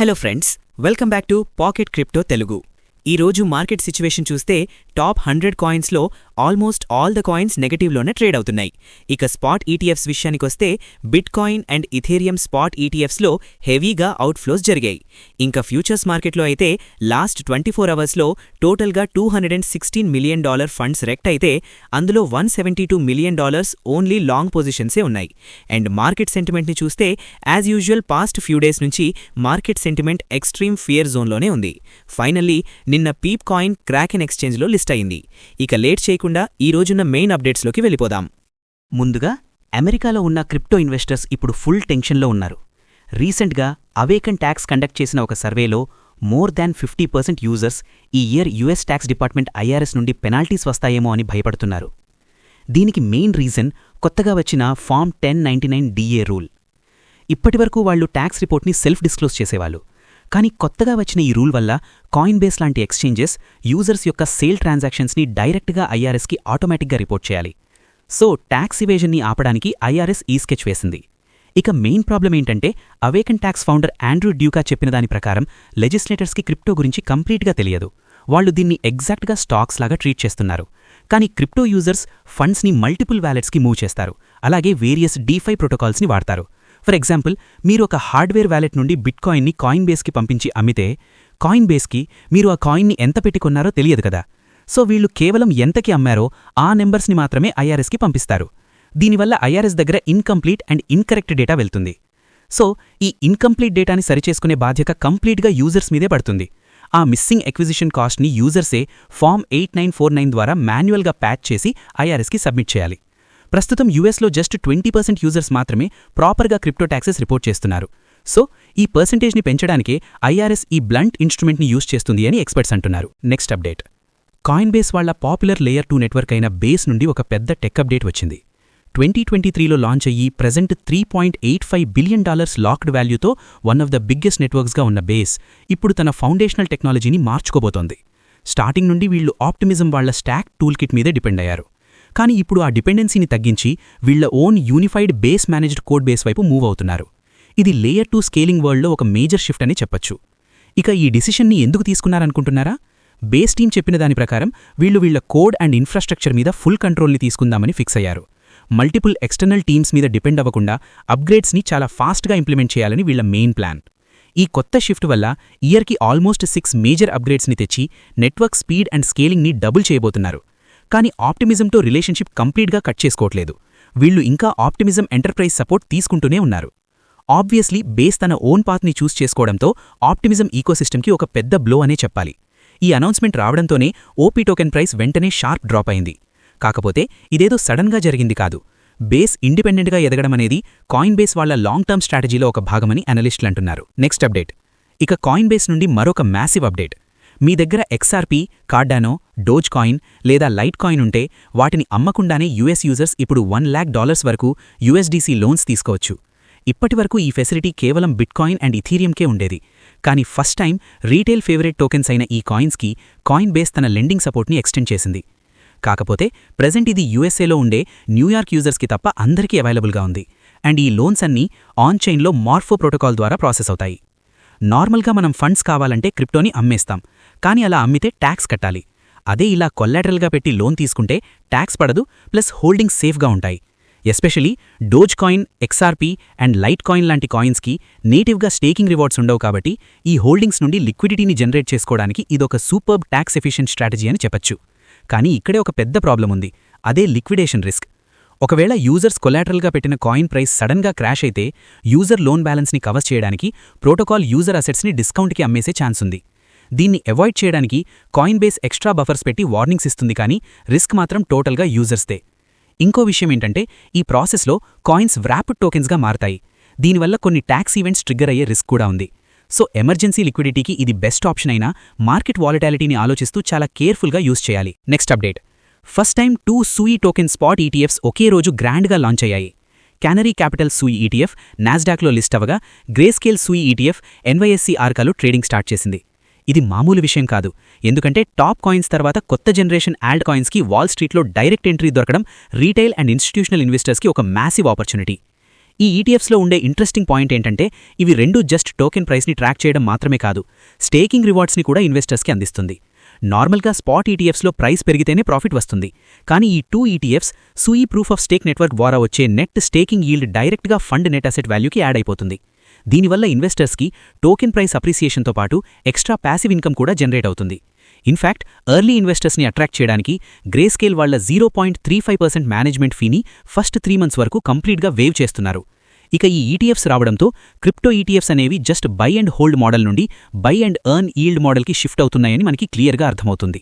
Hello friends welcome back to pocket crypto Telugu ఈ రోజు market situation చూస్తే top hundred కాయిన్స్లో ఆల్మోస్ట్ ఆల్ ద కాయిన్స్ నెగటివ్లోనే trade అవుతున్నాయి. ఇక స్పాట్ ఈటీఎఫ్స్ విషయానికొస్తే bitcoin and Ethereum spot ఈటీఎఫ్స్లో హెవీగా అవుట్ఫ్లోస్ జరిగాయి. ఇంకా ఫ్యూచర్స్ మార్కెట్లో అయితే లాస్ట్ ట్వంటీ ఫోర్ అవర్స్లో టోటల్గా two hundred and sixteen million dollar funds రెక్ట్ అయితే అందులో one seventy two million dollars only long పొజిషన్సే ఉన్నాయి. అండ్ మార్కెట్ సెంటిమెంట్ని చూస్తే as usual past few days నుంచి మార్కెట్ సెంటిమెంట్ ఎక్స్ట్రీమ్ ఫియర్ జోన్లోనే ఉంది. ఫైనల్లీ నిన్న పీప్ కాయిన్ క్రాకెన్ ఎక్స్చేంజ్లో లిస్ట్ అయింది. ఇక లేట్ చేయకుండా ఈ రోజున్న మెయిన్ అప్డేట్స్లోకి వెళ్ళిపోదాం. ముందుగా అమెరికాలో ఉన్న క్రిప్టో ఇన్వెస్టర్స్ ఇప్పుడు ఫుల్ టెన్షన్లో ఉన్నారు. రీసెంట్గా అవేకన్ ట్యాక్స్ కండక్ట్ చేసిన ఒక సర్వేలో more than fifty percent users ఈ year US tax department IRS నుండి పెనాల్టీస్ వస్తాయేమో అని భయపడుతున్నారు. దీనికి మెయిన్ రీజన్ కొత్తగా వచ్చిన form ten ninety nine DA rule. ఇప్పటివరకు వాళ్ళు ట్యాక్స్ రిపోర్ట్ని సెల్ఫ్ డిస్క్లోజ్ చేసేవాళ్ళు. కానీ కొత్తగా వచ్చిన ఈ రూల్ వల్ల కాయిన్ బేస్ లాంటి ఎక్స్చేంజెస్ యూజర్స్ యొక్క సేల్ ట్రాన్సాక్షన్స్ని డైరెక్ట్గా ఐఆర్ఎస్కి ఆటోమేటిక్గా రిపోర్ట్ చేయాలి. సో ట్యాక్స్ ఇవేజన్ని ఆపడానికి ఐఆర్ఎస్ ఈ స్కెచ్ వేసింది. ఇక మెయిన్ ప్రాబ్లం ఏంటంటే Awaken tax founder Andrew Duca చెప్పిన దాని ప్రకారం లెజిస్లేటర్స్కి క్రిప్టో గురించి కంప్లీట్గా తెలియదు. వాళ్ళు దీన్ని ఎగ్జాక్ట్గా స్టాక్స్ లాగా ట్రీట్ చేస్తున్నారు. కానీ క్రిప్టో యూజర్స్ ఫండ్స్ని మల్టిపుల్ వ్యాలెట్స్కి మూవ్ చేస్తారు. అలాగే వేరియస్ డీఫై ప్రోటోకాల్స్ని వాడతారు. ఫర్ ఎగ్జాంపుల్ మీరు ఒక హార్డ్వేర్ వ్యాలెట్ నుండి బిట్ కాయిన్ని కాయిన్ బేస్కి పంపించి అమ్మితే కాయిన్ బేస్కి మీరు ఆ కాయిన్ని ఎంత పెట్టుకున్నారో తెలియదు కదా. సో వీళ్ళు కేవలం ఎంతకి అమ్మారో ఆ నెంబర్స్ని మాత్రమే ఐఆర్ఎస్కి పంపిస్తారు. దీనివల్ల ఐఆర్ఎస్ దగ్గర ఇన్కంప్లీట్ అండ్ ఇన్కరెక్ట్ డేటా వెళ్తుంది. సో ఈ ఇన్కంప్లీట్ డేటాని సరిచేసుకునే బాధ్యత కంప్లీట్గా యూజర్స్ మీదే పడుతుంది. ఆ మిస్సింగ్ ఎక్విజిషన్ కాస్ట్ని యూజర్సే form eight nine four nine ద్వారా మాన్యువల్గా ప్యాచ్ చేసి ఐఆర్ఎస్కి సబ్మిట్ చేయాలి. ప్రస్తుతం యూఎస్లో జస్ట్ ట్వంటీ పర్సెంట్ యూజర్స్ మాత్రమే ప్రాపర్గా క్రిప్టో ట్యాక్సెస్ రిపోర్ట్ చేస్తున్నారు. సో ఈ పర్సెంటేజ్ని పెంచడానికే ఐఆర్ఎస్ ఈ బ్లంట్ ఇన్స్ట్రుమెంట్ని యూజ్ చేస్తుంది అని ఎక్స్పర్ట్స్ అంటున్నారు. Next update. కాయిన్ బేస్ వాళ్ళ పాపులర్ లేయర్ టూ నెట్వర్క్ అయిన బేస్ నుండి ఒక పెద్ద టెక్ అప్డేట్ వచ్చింది. ట్వంటీ ట్వంటీ త్రీలో లాంచ్ అయ్యి present three point eight five billion dollars locked వాల్యూతో one of the biggest నెట్వర్క్స్గా ఉన్న బేస్ ఇప్పుడు తన ఫౌండేషనల్ టెక్నాలజీని మార్చుకోబోతోంది. స్టార్టింగ్ నుండి వీళ్ళు ఆప్టిమిజం వాళ్ళ స్టాక్ టూల్ కిట్ మీదే డిపెండ్ అయ్యారు. కానీ ఇప్పుడు ఆ డిపెండెన్సీని తగ్గించి వీళ్ళ own unified Base managed codebase వైపు మూవ్ అవుతున్నారు. ఇది లేయర్ టూ స్కేలింగ్ వరల్డ్లో ఒక మేజర్ షిఫ్ట్ అని చెప్పొచ్చు. ఇక ఈ డిసిషన్ని ఎందుకు తీసుకున్నారనుకుంటున్నారా? బేస్ టీం చెప్పిన దాని ప్రకారం వీళ్ళు వీళ్ళ కోడ్ అండ్ ఇన్ఫ్రాస్ట్రక్చర్ మీద ఫుల్ కంట్రోల్ని తీసుకుందామని ఫిక్స్ అయ్యారు. మల్టిపుల్ ఎక్స్టర్నల్ టీమ్స్ మీద డిపెండ్ అవ్వకుండా అప్గ్రేడ్స్ని చాలా ఫాస్ట్గా ఇంప్లిమెంట్ చేయాలని వీళ్ళ మెయిన్ ప్లాన్. ఈ కొత్త షిఫ్ట్ వల్ల ఇయర్కి ఆల్మోస్ట్ సిక్స్ మేజర్ అప్గ్రేడ్స్ని తెచ్చి నెట్వర్క్ స్పీడ్ అండ్ స్కేలింగ్ని డబుల్ చేయబోతున్నారు. కానీ ఆప్టిమిజంతో రిలేషన్షిప్ కంప్లీట్గా కట్ చేసుకోవట్లేదు. వీళ్ళు ఇంకా ఆప్టిమిజం ఎంటర్ప్రైజ్ సపోర్ట్ తీసుకుంటూనే ఉన్నారు. ఆబ్వియస్లీ బేస్ తన ఓన్ పాత్ని చూస్ చేసుకోవడంతో ఆప్టిమిజం ఈకోసిస్టమ్కి ఒక పెద్ద బ్లో అనే చెప్పాలి. ఈ అనౌన్స్మెంట్ రావడంతోనే ఓపీ టోకెన్ ప్రైస్ వెంటనే షార్ప్ డ్రాప్ అయింది. కాకపోతే ఇదేదో సడన్గా జరిగింది కాదు. బేస్ ఇండిపెండెంట్గా ఎదగడం అనేది కాయిన్ బేస్ వాళ్ళ లాంగ్ టర్మ్ స్ట్రాటజీలో ఒక భాగమని అనలిస్టులు అంటున్నారు నెక్స్ట్ అప్డేట్. ఇక కాయిన్ బేస్ నుండి మరొక మ్యాసివ్ అప్డేట్. మీ దగ్గర ఎక్స్ఆర్పి కార్డానో డోజ్ కాయిన్ లేదా లైట్ కాయిన్ ఉంటే వాటిని అమ్మకుండానే యుఎస్ యూజర్స్ ఇప్పుడు వన్ ల్యాక్ డాలర్స్ వరకు యుఎస్డిసి లోన్స్ తీసుకోవచ్చు. ఇప్పటివరకు ఈ ఫెసిలిటీ కేవలం బిట్కాయిన్ అండ్ ఇథీరియంకే ఉండేది. కానీ first time retail favourite tokens అయిన ఈ కాయిన్స్కి కాయిన్ బేస్ తన లెండింగ్ సపోర్ట్ని ఎక్స్టెండ్ చేసింది. కాకపోతే ప్రజెంట్ ఇది యూఎస్ఏలో ఉండే న్యూయార్క్ యూజర్స్కి తప్ప అందరికీ అవైలబుల్గా ఉంది. అండ్ ఈ లోన్స్ అన్నీ ఆన్ చైన్లో మార్ఫో ప్రోటోకాల్ ద్వారా ప్రాసెస్ అవుతాయి. నార్మల్గా మనం ఫండ్స్ కావాలంటే క్రిప్టోని అమ్మేస్తాం. కానీ అలా అమ్మితే ట్యాక్స్ కట్టాలి. అదే ఇలా కొల్లాటరల్గా పెట్టి లోన్ తీసుకుంటే ట్యాక్స్ పడదు ప్లస్ హోల్డింగ్స్ సేఫ్గా ఉంటాయి. Especially Dogecoin XRP and Litecoin లాంటి కాయిన్స్కి నేటివ్గా స్టేకింగ్ రివార్డ్స్ ఉండవు కాబట్టి ఈ హోల్డింగ్స్ నుండి లిక్విడిటీని జనరేట్ చేసుకోవడానికి ఇదొక సూపర్బ్ ట్యాక్స్ ఎఫిషియెంట్ స్ట్రాటజీ అని చెప్పచ్చు. కానీ ఇక్కడే ఒక పెద్ద ప్రాబ్లం ఉంది. అదే లిక్విడేషన్ రిస్క్. ఒకవేళ యూజర్స్ కొలాటరల్గా పెట్టిన కాయిన్ ప్రైస్ సడన్గా క్రాష్ అయితే యూజర్ లోన్ బ్యాలెన్స్ని కవర్ చేయడానికి ప్రోటోకాల్ యూజర్ అసెట్స్ని డిస్కౌంట్కి అమ్మేసే ఛాన్స్ ఉంది. దీన్ని అవాయిడ్ చేయడానికి కాయిన్ బేస్ ఎక్స్ట్రా బఫర్స్ పెట్టి వార్నింగ్స్ ఇస్తుంది కానీ రిస్క్ మాత్రం టోటల్గా యూజర్స్దే. ఇంకో విషయం ఏంటంటే ఈ ప్రాసెస్లో కాయిన్స్ వ్రాప్డ్ టోకెన్స్గా మారతాయి. దీనివల్ల కొన్ని ట్యాక్స్ ఈవెంట్స్ ట్రిగ్గర్ అయ్యే రిస్క్ కూడా ఉంది. సో ఎమర్జెన్సీ లిక్విడిటీకి ఇది బెస్ట్ ఆప్షన్ అయినా మార్కెట్ వాలటాలిటీని ఆలోచిస్తూ చాలా కేర్ఫుల్గా యూజ్ చేయాలి. Next update. First time two Sui token spot ETFs ఒకే రోజు గ్రాండ్గా లాంచ్ అయ్యాయి. క్యానరీ క్యాపిటల్ సూయి ఈటీఎఫ్ నాస్డాక్లో లిస్ట్ అవగా గ్రేస్కేల్ సూయి ఈటీఎఫ్ ఎన్వైఎస్సీ ఆర్కాలో ట్రేడింగ్ స్టార్ట్ చేసింది. ఇది మామూలు విషయం కాదు. ఎందుకంటే టాప్ కాయిన్స్ తర్వాత కొత్త జనరేషన్ ఆల్డ్ కాయిన్స్కి వాల్ స్ట్రీట్లో డైరెక్ట్ ఎంట్రీ దొరకడం రీటైల్ అండ్ ఇన్స్టిట్యూషనల్ ఇన్వెస్టర్స్కి ఒక మ్యాసివ్ ఆపర్చునిటీ. ఈ ఈటీఎఫ్స్లో ఉండే ఇంట్రెస్టింగ్ పాయింట్ ఏంటంటే ఇవి రెండు జస్ట్ టోకెన్ ప్రైస్ని ట్రాక్ చేయడం మాత్రమే కాదు స్టేకింగ్ రివార్డ్స్ని కూడా ఇన్వెస్టర్స్కి అందిస్తుంది. నార్మల్గా స్పాట్ ఈటీఎఫ్స్లో ప్రైస్ పెరిగితేనే ప్రాఫిట్ వస్తుంది. కానీ ఈ two ETFs Sui proof of stake network ద్వారా వచ్చే నెట్ స్టేకింగ్ ఈల్డ్ డైరెక్ట్గా ఫండ్ నెట్ అసెట్ వాల్యూకి యాడ్ అయిపోతుంది. దీనివల్ల ఇన్వెస్టర్స్కి టోకెన్ ప్రైస్ అప్రిసియేషన్తో పాటు ఎక్స్ట్రా ప్యాసివ్ ఇన్కమ్ కూడా జనరేట్ అవుతుంది. ఇన్ఫాక్ట్ ఎర్లీ ఇన్వెస్టర్స్ని అట్రాక్ట్ చేయడానికి గ్రేస్కేల్ వాళ్ళ zero point three five percent management ఫీని first three months వరకు కంప్లీట్గా వేవ్ చేస్తున్నారు. ఇక ఈ ఈటీఎఫ్స్ రావడంతో క్రిప్టో ఈటీఎఫ్స్ అనేవి just buy and hold model నుండి బై అండ్ ఎర్న్ ఈల్డ్ మోడల్కి షిఫ్ట్ అవుతున్నాయని మనకి క్లియర్గా అర్థమవుతుంది.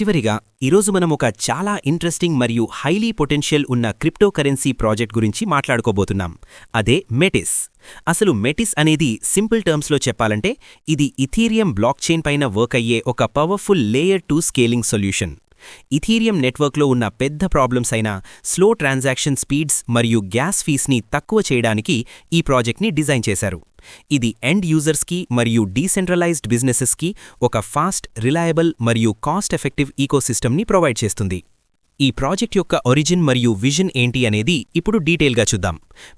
చివరిగా ఈరోజు మనం ఒక చాలా ఇంట్రెస్టింగ్ మరియు హైలీ పొటెన్షియల్ ఉన్న క్రిప్టో కరెన్సీ ప్రాజెక్ట్ గురించి మాట్లాడుకోబోతున్నాం. అదే మెటిస్ అసలు మెటిస్ అనేది సింపుల్ టర్మ్స్లో చెప్పాలంటే ఇది ఇథీరియం బ్లాక్ చైన్ పైన వర్క్ అయ్యే ఒక powerful layer two scaling solution Ethereum నెట్వర్క్లో ఉన్న పెద్ద ప్రాబ్లమ్స్ అయిన స్లో ట్రాన్సాక్షన్ స్పీడ్స్ మరియు గ్యాస్ ఫీస్ని తక్కువ చేయడానికి ఈ ప్రాజెక్ట్ని డిజైన్ చేశారు. ఇది ఎండ్ యూజర్స్కి మరియు డీసెంట్రలైజ్డ్ బిజినెసెస్కి ఒక ఫాస్ట్ రిలయబుల్ మరియు కాస్ట్ ఎఫెక్టివ్ ఈకోసిస్టమ్ని ప్రొవైడ్ చేస్తుంది. ఈ ప్రాజెక్ట్ యొక్క ఒరిజిన్ మరియు విజన్ ఏంటి అనేది ఇప్పుడు డీటెయిల్గా చూద్దాం.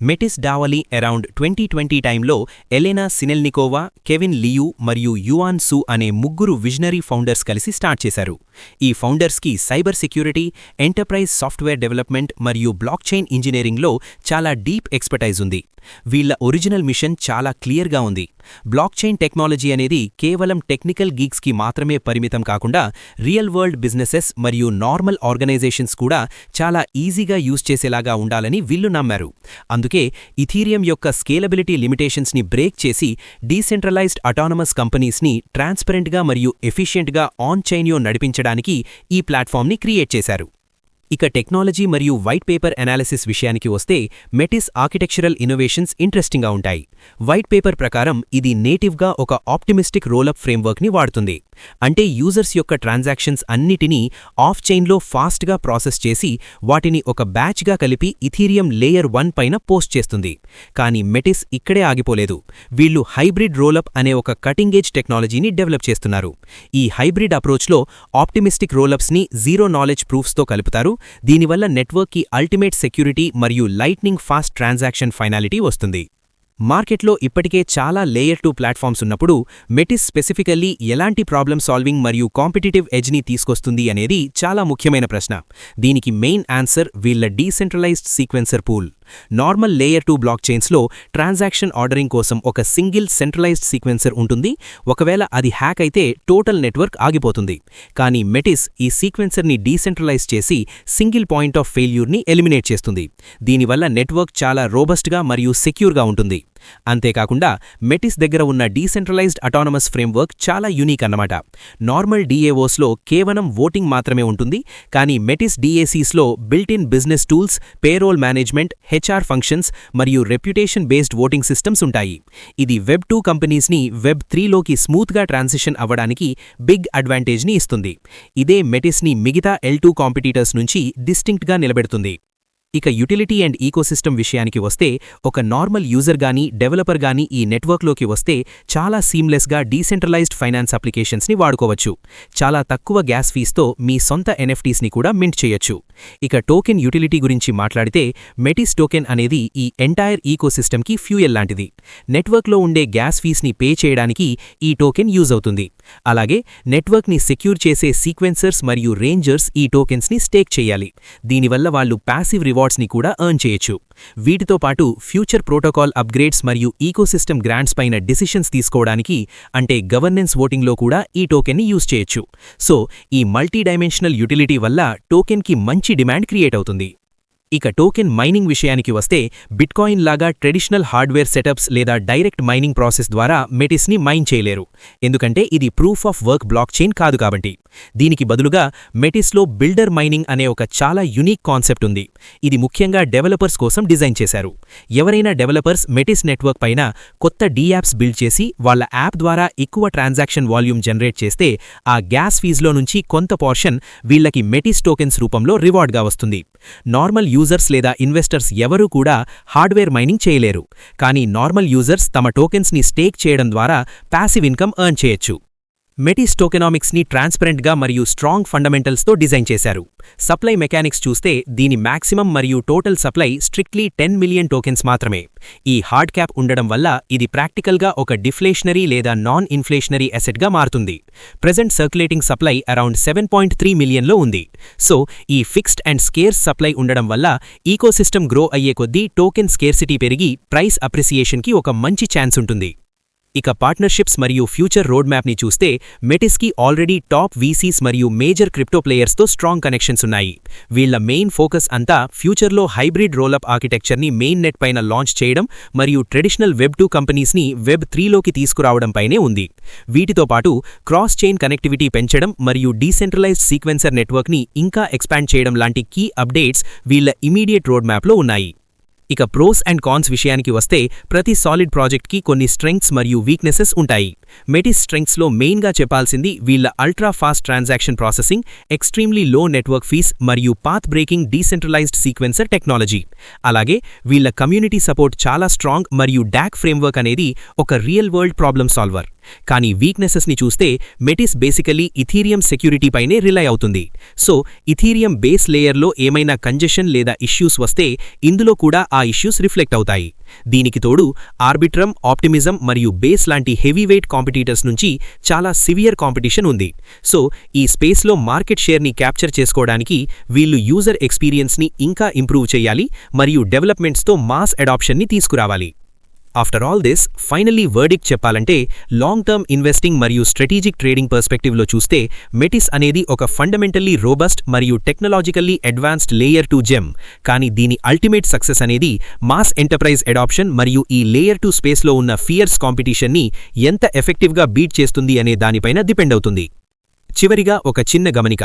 మెటిస్ డావలీ అరౌండ్ ట్వంటీ ట్వంటీ టైంలో ఎలెనా సినెల్నికోవా కెవిన్ లియూ మరియు యువాన్ సు అనే ముగ్గురు విజనరీ ఫౌండర్స్ కలిసి స్టార్ట్ చేశారు. ఈ ఫౌండర్స్కి cyber security enterprise software development మరియు బ్లాక్ చైన్ ఇంజనీరింగ్లో చాలా డీప్ ఎక్స్పర్టైజ్ ఉంది. వీళ్ళ ఒరిజినల్ మిషన్ చాలా క్లియర్గా ఉంది. బ్లాక్ చైన్ టెక్నాలజీ అనేది కేవలం టెక్నికల్ గీక్స్కి మాత్రమే పరిమితం కాకుండా రియల్ వరల్డ్ బిజినెసెస్ మరియు నార్మల్ అప్లికేషన్స్ కూడా చాలా ఈజీగా యూజ్ చేసేలాగా ఉండాలని విల్లు నమ్మారు. అందుకే ఇథీరియం యొక్క స్కేలబిలిటీ లిమిటేషన్స్ని బ్రేక్ చేసి డీసెంట్రలైజ్డ్ అటానమస్ కంపెనీస్ని ట్రాన్స్పరెంట్గా మరియు ఎఫిషియెంట్గా ఆన్ చైన్యో నడిపించడానికి ఈ ప్లాట్ఫామ్ని క్రియేట్ చేశారు. ఇక టెక్నాలజీ మరియు వైట్ పేపర్ అనాలిసిస్ విషయానికి వస్తే మెటిస్ ఆర్కిటెక్చరల్ ఇన్నోవేషన్స్ ఇంట్రెస్టింగ్గా ఉంటాయి. వైట్ పేపర్ ప్రకారం ఇది నేటివ్గా ఒక ఆప్టిమిస్టిక్ రోలప్ ఫ్రేమ్వర్క్ని వాడుతుంది. అంటే యూజర్స్ యొక్క ట్రాన్సాక్షన్స్ అన్నిటినీ ఆఫ్ చైన్లో ఫాస్ట్గా ప్రాసెస్ చేసి వాటిని ఒక బ్యాచ్గా కలిపి ఇథీరియం లేయర్ వన్ పైన పోస్ట్ చేస్తుంది. కానీ మెటిస్ ఇక్కడే ఆగిపోలేదు. వీళ్ళు హైబ్రిడ్ రోలప్ అనే ఒక కటింగ్ ఏజ్ టెక్నాలజీని డెవలప్ చేస్తున్నారు. ఈ హైబ్రిడ్ అప్రోచ్లో ఆప్టిమిస్టిక్ రోలప్స్ని జీరో నాలెడ్జ్ ప్రూఫ్స్తో కలుపుతారు. దీనివల్ల నెట్వర్క్కి అల్టిమేట్ సెక్యూరిటీ మరియు లైట్నింగ్ ఫాస్ట్ ట్రాన్సాక్షన్ ఫైనాలిటీ వస్తుంది. మార్కెట్లో ఇప్పటికే చాలా లేయర్ టూ ప్లాట్ఫామ్స్ ఉన్నప్పుడు మెటిస్ స్పెసిఫికల్లీ ఎలాంటి ప్రాబ్లమ్ సాల్వింగ్ మరియు కాంపిటేటివ్ ఎడ్జ్ని తీసుకొస్తుంది అనేది చాలా ముఖ్యమైన ప్రశ్న. దీనికి మెయిన్ ఆన్సర్ వీళ్ళ decentralised sequencer pool. Normal layer two black చైన్స్లో ట్రాన్సాక్షన్ ఆర్డరింగ్ కోసం ఒక సింగిల్ సెంట్రలైజ్డ్ సీక్వెన్సర్ ఉంటుంది. ఒకవేళ అది హ్యాక్ అయితే టోటల్ నెట్వర్క్ ఆగిపోతుంది. కానీ మెటిస్ ఈ సీక్వెన్సర్ని డీసెంట్రలైజ్ చేసి సింగిల్ పాయింట్ ఆఫ్ ఫెయిల్యూర్ని ఎలిమినేట్ చేస్తుంది. దీనివల్ల నెట్వర్క్ చాలా రోబస్ట్గా మరియు సెక్యూర్గా ఉంటుంది. అంతేకాకుండా మెటిస్ దగ్గర ఉన్న డీసెంట్రలైజ్డ్ అటానమస్ ఫ్రేమ్వర్క్ చాలా యూనిక్ అన్నమాట. నార్మల్ డీఏఓస్లో కేవలం ఓటింగ్ మాత్రమే ఉంటుంది కానీ Metis డీఏసీస్లో built in business tools payroll management HR functions మరియు రెప్యుటేషన్ బేస్డ్ ఓటింగ్ సిస్టమ్స్ ఉంటాయి. ఇది వెబ్ టూ కంపెనీస్ని వెబ్ త్రీలోకి స్మూత్గా ట్రాన్సిషన్ అవ్వడానికి బిగ్ అడ్వాంటేజ్ని ఇస్తుంది. ఇదే మెటిస్ని మిగతా ఎల్ టూ కాంపిటీటర్స్ నుంచి డిస్టింక్ట్గా నిలబెడుతుంది. ఇక యుటిలిటీ అండ్ ఈకోసిస్టమ్ విషయానికి వస్తే ఒక నార్మల్ యూజర్ గానీ డెవలపర్ గానీ ఈ నెట్వర్క్లోకి వస్తే చాలా సీమ్లెస్గా డీసెంట్రలైజ్డ్ ఫైనాన్స్ అప్లికేషన్స్ని వాడుకోవచ్చు. చాలా తక్కువ గ్యాస్ ఫీస్తో మీ సొంత ఎన్ఎఫ్టీస్ని కూడా మింట్ చేయొచ్చు. ఇక టోకెన్ యుటిలిటీ గురించి మాట్లాడితే మెటిస్ టోకెన్ అనేది ఈ ఎంటైర్ ఈకోసిస్టమ్కి ఫ్యూయల్ లాంటిది. నెట్వర్క్లో ఉండే గ్యాస్ ఫీస్ని పే చేయడానికి ఈ టోకెన్ యూజ్ అవుతుంది. అలాగే నెట్వర్క్ని సెక్యూర్ చేసే సీక్వెన్సర్స్ మరియు రేంజర్స్ ఈ టోకెన్స్ని స్టేక్ చేయాలి. దీనివల్ల వాళ్ళు ప్యాసివ్ అవార్డ్స్ని కూడా ఎర్న్ చేయొచ్చు. వీటితో పాటు ఫ్యూచర్ ప్రోటోకాల్ అప్గ్రేడ్స్ మరియు ఈకోసిస్టమ్ గ్రాంట్స్ పైన డిసిషన్స్ తీసుకోవడానికి అంటే గవర్నెన్స్ ఓటింగ్లో కూడా ఈ టోకెన్ని యూజ్ చేయొచ్చు. సో ఈ మల్టీ డైమెన్షనల్ యుటిలిటీ వల్ల టోకెన్కి మంచి డిమాండ్ క్రియేట్ అవుతుంది. ఇక టోకెన్ మైనింగ్ విషయానికి వస్తే బిట్కాయిన్ లాగా ట్రెడిషనల్ హార్డ్వేర్ సెటప్స్ లేదా డైరెక్ట్ మైనింగ్ ప్రాసెస్ ద్వారా మెటిస్ని మైన్ చేయలేరు. ఎందుకంటే ఇది proof of work blockchain కాదు కాబట్టి. దీనికి బదులుగా మెటిస్లో బిల్డర్ మైనింగ్ అనే ఒక చాలా యునీక్ కాన్సెప్ట్ ఉంది. ఇది ముఖ్యంగా డెవలపర్స్ కోసం డిజైన్ చేశారు. ఎవరైనా డెవలపర్స్ మెటిస్ నెట్వర్క్ పైన కొత్త డీయాప్స్ బిల్డ్ చేసి వాళ్ళ యాప్ ద్వారా ఎక్కువ ట్రాన్సాక్షన్ వాల్యూమ్ జనరేట్ చేస్తే ఆ గ్యాస్ ఫీజులో నుంచి కొంత పోర్షన్ వీళ్ళకి మెటిస్ టోకెన్స్ రూపంలో రివార్డ్గా వస్తుంది. నార్మల్ యూజర్స్ లేదా ఇన్వెస్టర్స్ ఎవరూ కూడా హార్డ్వేర్ మైనింగ్ చేయలేరు. కానీ నార్మల్ యూజర్స్ తమ టోకెన్స్ని స్టేక్ చేయడం ద్వారా ప్యాసివ్ ఇన్కమ్ ఎర్న్ చేయొచ్చు. మెటిస్ టోకెనామిక్స్ని ట్రాన్స్పరెంట్గా మరియు స్ట్రాంగ్ ఫండమెంటల్స్తో డిజైన్ చేశారు. సప్లై మెకానిక్స్ చూస్తే దీని మ్యాక్సిమం మరియు total supply strictly ten million tokens మాత్రమే. ఈ హార్డ్ క్యాప్ ఉండడం వల్ల ఇది ప్రాక్టికల్గా ఒక డిఫ్లేషనరీ లేదా నాన్ ఇన్ఫ్లేషనరీ అసెట్గా మారుతుంది. Present circulating supply around seven point three మిలియన్లో ఉంది. సో ఈ ఫిక్స్డ్ అండ్ స్కేర్స్ సప్లై ఉండడం వల్ల ఈకోసిస్టమ్ గ్రో అయ్యే కొద్దీ టోకెన్ స్కేర్సిటీ పెరిగి ప్రైస్ అప్రిసియేషన్కి ఒక మంచి ఛాన్స్ ఉంటుంది. ఇక పార్ట్నర్షిప్స్ మరియు ఫ్యూచర్ రోడ్ మ్యాప్ని చూస్తే మెటిస్కి ఆల్రెడీ టాప్ వీసీస్ మరియు మేజర్ క్రిప్టో ప్లేయర్స్తో స్ట్రాంగ్ కనెక్షన్స్ ఉన్నాయి. వీళ్ళ మెయిన్ ఫోకస్ అంతా ఫ్యూచర్లో హైబ్రిడ్ రోలప్ ఆర్కిటెక్చర్ని మెయిన్ నెట్ పైన లాంచ్ చేయడం మరియు ట్రెడిషనల్ వెబ్ టూ కంపెనీస్ని వెబ్ త్రీలోకి తీసుకురావడంపైనే ఉంది. వీటితో పాటు క్రాస్ చైన్ కనెక్టివిటీ పెంచడం మరియు డీసెంట్రలైజ్డ్ సీక్వెన్సర్ నెట్వర్క్ని ఇంకా ఎక్స్పాండ్ చేయడం లాంటి కీ అప్డేట్స్ వీళ్ళ ఇమీడియట్ రోడ్ మ్యాప్లో ఉన్నాయి. ఇక ప్రోస్ అండ్ కాన్స్ విషయానికి వస్తే ప్రతి సాలిడ్ ప్రాజెక్ట్కి కొన్ని స్ట్రెంగ్స్ మరియు వీక్నెసెస్ ఉంటాయి. మెటిస్ స్ట్రెంగ్స్లో మెయిన్గా చెప్పాల్సింది వీళ్ళ ultra fast transaction processing extremely low network fees మరియు path breaking decentralised sequencer technology. అలాగే వీళ్ళ కమ్యూనిటీ సపోర్ట్ చాలా స్ట్రాంగ్ మరియు డాక్ ఫ్రేమ్వర్క్ అనేది ఒక రియల్ వరల్డ్ ప్రాబ్లం సాల్వర్. కానీ వీక్నెసెస్ని చూస్తే మెటిస్ బేసికలీ ఇథీరియం సెక్యూరిటీ పైనే రిలై అవుతుంది. సో ఇథీరియం బేస్ లేయర్లో ఏమైనా కంజెషన్ లేదా ఇష్యూస్ వస్తే ఇందులో కూడా ఆ ఇష్యూస్ రిఫ్లెక్ట్ అవుతాయి. దీనికి తోడు ఆర్బిట్రమ్ ఆప్టిమిజం మరియు బేస్ లాంటి హెవీ వెయిట్ కాంపిటీటర్స్ నుంచి చాలా సివియర్ కాంపిటీషన్ ఉంది. సో ఈ స్పేస్లో మార్కెట్ షేర్ని క్యాప్చర్ చేసుకోవడానికి వీళ్ళు యూజర్ ఎక్స్పీరియన్స్ని ఇంకా ఇంప్రూవ్ చేయాలి మరియు డెవలప్మెంట్స్తో మాస్ అడాప్షన్ని తీసుకురావాలి. After all this finally verdict చెప్పాలంటే లాంగ్ టర్మ్ ఇన్వెస్టింగ్ మరియు స్ట్రాటజిక్ ట్రేడింగ్ పర్స్పెక్టివ్లో చూస్తే మెటిస్ అనేది ఒక ఫండమెంటల్లీ రోబస్ట్ మరియు technologically advanced layer two gem కానీ దీని అల్టిమేట్ సక్సెస్ అనేది మాస్ ఎంటర్ప్రైజ్ అడాప్షన్ మరియు ఈ లేయర్ టు స్పేస్లో ఉన్న ఫియర్స్ కాంపిటీషన్ని ఎంత ఎఫెక్టివ్గా బీట్ చేస్తుంది అనే దానిపైన డిపెండ్ అవుతుంది. చివరిగా ఒక చిన్న గమనిక.